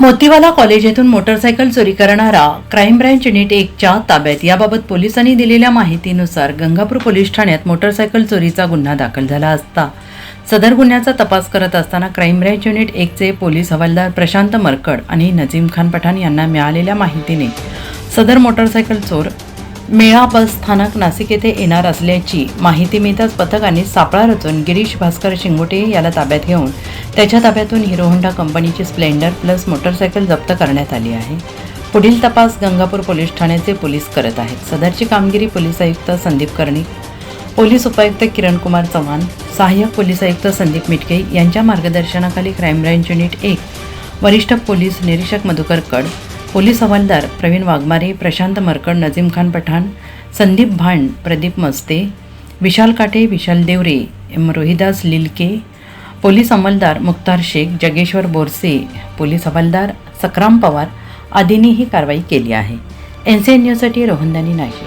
Motiwala college येथून motorcycle चोरी करणारा क्राईम ब्रँच युनिट एकच्या ताब्यात. याबाबत पोलिसांनी दिलेल्या माहितीनुसार गंगापूर पोलीस ठाण्यात मोटरसायकल चोरीचा गुन्हा दाखल झाला असता. सदर गुन्ह्याचा तपास करत असताना क्राईम ब्रँच युनिट एकचे पोलीस हवालदार प्रशांत मरकड आणि नजीम खान पठाण यांना मिळालेल्या माहितीने सदर मोटरसायकल चोर मेळा बस स्थानक नाशिक येथे येणार असल्याची माहिती मिळताच पथकाने सापळा रचून गिरीश भास्कर शिंगोटे याला ताब्यात घेऊन त्याच्या ताब्यातून हिरो होंडा कंपनीची स्प्लेंडर प्लस मोटरसायकल जप्त करण्यात आली आहे. पुढील तपास गंगापूर पोलीस ठाण्याचे पोलीस करत आहेत. सदरची कामगिरी पोलीस आयुक्त संदीप कर्णिक पोलीस उपायुक्त किरण कुमार चव्हाण सहाय्यक पोलीस आयुक्त संदीप मिटके यांच्या मार्गदर्शनाखाली क्राईम ब्रँच युनिट एक वरिष्ठ पोलीस निरीक्षक मधुकर कड पोलीस हवालदार प्रवीण वाघमारे प्रशांत मरकड नजीम खान पठाण संदीप भांड प्रदीप मस्ते विशाल काटे विशाल देवरे एम रोहिदास लिलके पोलीस अंमलदार मुक्तार शेख जगेश्वर बोरसे पोलीस हवालदार सकराम पवार आदींनी ही कारवाई केली आहे. एन सी एन न्यूजसाठी रोहनदानी नाशिक.